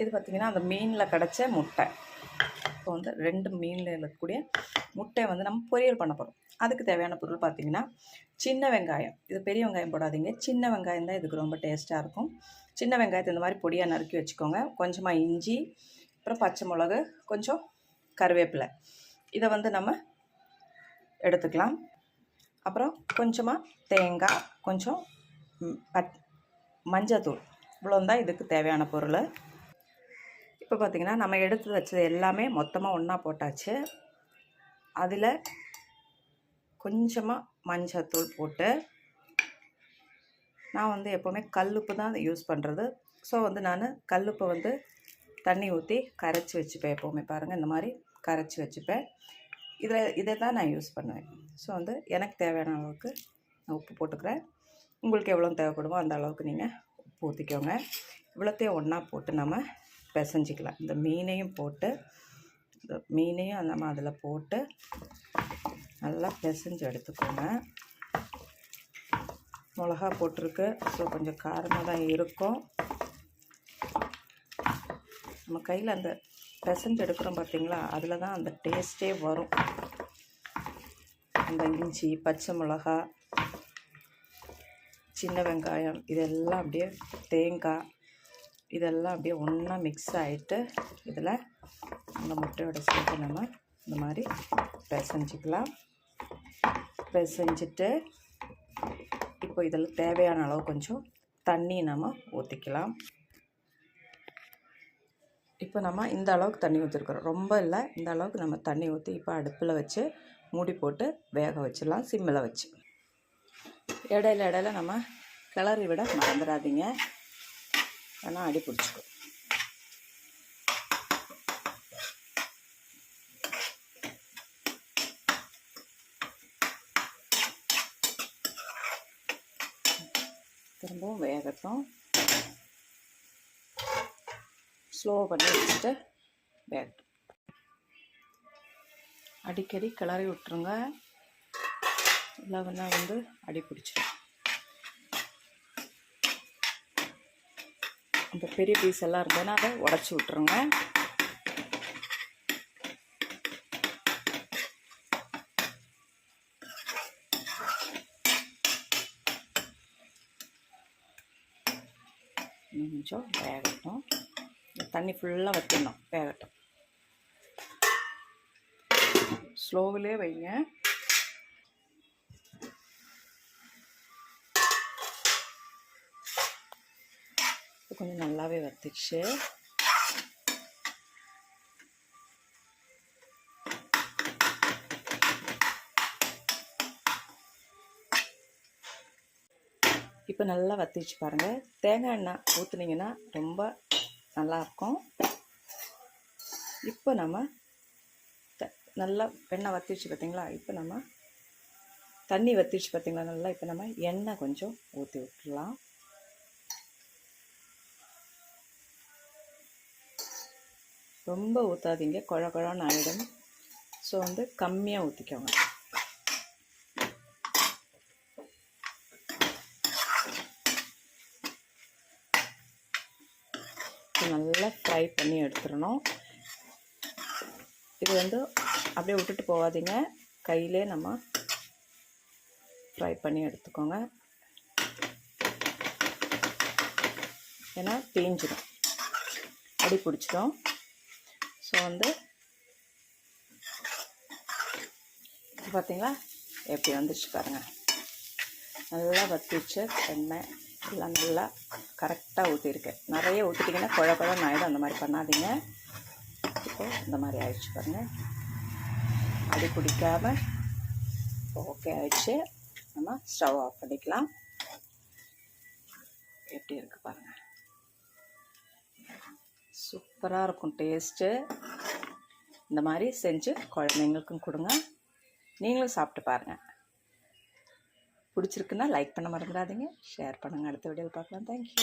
இது பார்த்திங்கன்னா அந்த மீனில் கிடச்ச முட்டை. இப்போ வந்து ரெண்டு மீனில் இருக்கக்கூடிய முட்டையை வந்து நம்ம பொரியல் பண்ண போகிறோம் அதுக்கு தேவையான பொருள் பார்த்திங்கன்னா சின்ன வெங்காயம். இது பெரிய வெங்காயம் போடாதீங்க. சின்ன வெங்காயம் தான் இதுக்கு ரொம்ப டேஸ்ட்டாக இருக்கும். சின்ன வெங்காயத்தை இந்த மாதிரி பொடியாக நறுக்கி வச்சுக்கோங்க. கொஞ்சமாக இஞ்சி அப்புறம் பச்சை மிளகு கொஞ்சம் கருவேப்பிலை. இதை வந்து நம்ம எடுத்துக்கலாம். அப்புறம் கொஞ்சமாக தேங்காய் கொஞ்சம் பட் மஞ்சத்தூள். இவ்வளோ தான் இதுக்கு தேவையான பொருள். இப்போ பார்த்திங்கன்னா நம்ம எடுத்து வச்சது எல்லாமே மொத்தமாக ஒன்றா போட்டாச்சு. அதில் கொஞ்சமாக மஞ்சத்தூள் போட்டு நான் வந்து எப்போவுமே கல்லுப்பு தான் யூஸ் பண்ணுறது. ஸோ வந்து நான் கல்லுப்பை வந்து தண்ணி ஊற்றி கரைச்சி வச்சுப்பேன் எப்போவுமே பாருங்கள் இந்த மாதிரி கரைச்சி வச்சுப்பேன். இதில் இதை தான் நான் யூஸ் பண்ணுவேன். ஸோ வந்து எனக்கு தேவையான அளவுக்கு நான் உப்பு போட்டுக்கிறேன். உங்களுக்கு எவ்வளோ தேவைப்படுமோ அந்த அளவுக்கு நீங்கள் உப்பு ஊற்றிக்கோங்க. இவ்வளோத்தையும் ஒன்றா போட்டு நம்ம பிசைஞ்சிக்கலாம். இந்த மீனையும் போட்டு இந்த மீனையும் நம்ம அதில் போட்டு நல்லா பிசைஞ்சு எடுத்துக்கோங்க. மிளகா போட்டிருக்கு. ஸோ கொஞ்சம் காரமாக தான் இருக்கும். நம்ம கையில் அந்த பிசைஞ்சு எடுக்கிறோம் பார்த்தீங்களா? அதில் தான் அந்த டேஸ்ட்டே வரும். அந்த இஞ்சி பச்சை மிளகா சின்ன வெங்காயம் இதெல்லாம் அப்படியே தேங்காய் இதெல்லாம் அப்படியே ஒன்றா மிக்ஸ் ஆகிட்டு இதில் அந்த முட்டையோட சேர்த்து நம்ம இந்த மாதிரி பிசைஞ்சிக்கலாம். பிசைஞ்சிட்டு இப்போ இதில் தேவையான அளவு கொஞ்சம் தண்ணி நம்ம ஊற்றிக்கலாம் இப்போ நம்ம இந்த அளவுக்கு தண்ணி ஊற்றிருக்கிறோம் ரொம்ப இல்லை இந்த அளவுக்கு நம்ம தண்ணி ஊற்றி இப்போ அடுப்பில் வச்சு மூடி போட்டு வேக வச்சிடலாம் சிம்மில் வச்சு. இடையில இடையில நம்ம கிளறி விட மறந்துடாதீங்க. ஆனால் அடி பிடிச்சிக்கும் திரும்பவும் வேகட்டும். ஸ்லோ பண்ணி வச்சுட்டு வேகட்டும். அடிக்கடி கிளறி விட்டுருங்க. இல்லைன்னா வந்து அடி பிடிச்சிடும். அந்த பெரிய பீஸ் எல்லாம் இருந்ததுன்னா அதை உடச்சி விட்ருங்க கொஞ்சம் வேகட்டும். தண்ணி ஃபுல்லாக வற்றிடணும் வேகட்டும். ஸ்லோவிலே வைங்க. கொஞ்சம் நல்லாவே வத்துச்சு இப்போ நல்லா வத்திச்சு பாருங்கள் தேங்காய் எண்ணெய் ஊற்றுனீங்கன்னா ரொம்ப நல்லாயிருக்கும் இப்போ நம்ம த நல்லா எண்ணெய் வத்திச்சு பார்த்தீங்களா இப்போ நம்ம தண்ணி வத்திச்சு பார்த்தீங்களா நல்லா இப்போ நம்ம எண்ணெய் கொஞ்சம் ஊற்றி விட்டுடலாம். ரொம்ப ஊற்றாதீங்க குழ குழன்னு ஆகிடும் ஸோ வந்து கம்மியாக ஊற்றிக்கோங்க நல்லா ஃப்ரை பண்ணி எடுத்துடணும். இது வந்து அப்படியே விட்டுட்டு போகாதீங்க. கையிலே நம்ம ஃப்ரை பண்ணி எடுத்துக்கோங்க. ஏன்னா தேஞ்சிடும். அடி பிடிச்சிடும். ஸோ வந்து பார்த்தீங்களா எப்படி வந்துச்சு பாருங்கள் நல்லா வத்திச்சு எண்ணெய் எல்லாம் நல்லா கரெக்டாக ஊற்றிருக்கு நிறைய ஊற்றிட்டிங்கன்னா குழ குழம் ஆகிடும் அந்த மாதிரி பண்ணாதீங்க. இப்போ இந்த மாதிரி ஆயிடுச்சு பாருங்கள் அடி பிடிக்காம ஓகே ஆயிடுச்சு. நம்ம ஸ்டவ் ஆஃப் பண்ணிக்கலாம். எப்படி இருக்குது பாருங்கள் சூப்பராக இருக்கும் டேஸ்ட்டு இந்த மாதிரி செஞ்சு குழந்தைங்களுக்கும் கொடுங்க. நீங்களும் சாப்பிட்டு பாருங்கள் பிடிச்சிருக்குன்னா லைக் பண்ண மறந்துடாதீங்க. ஷேர் பண்ணுங்கள் அடுத்த வீடியோவில் பார்க்கலாம். தேங்க்யூ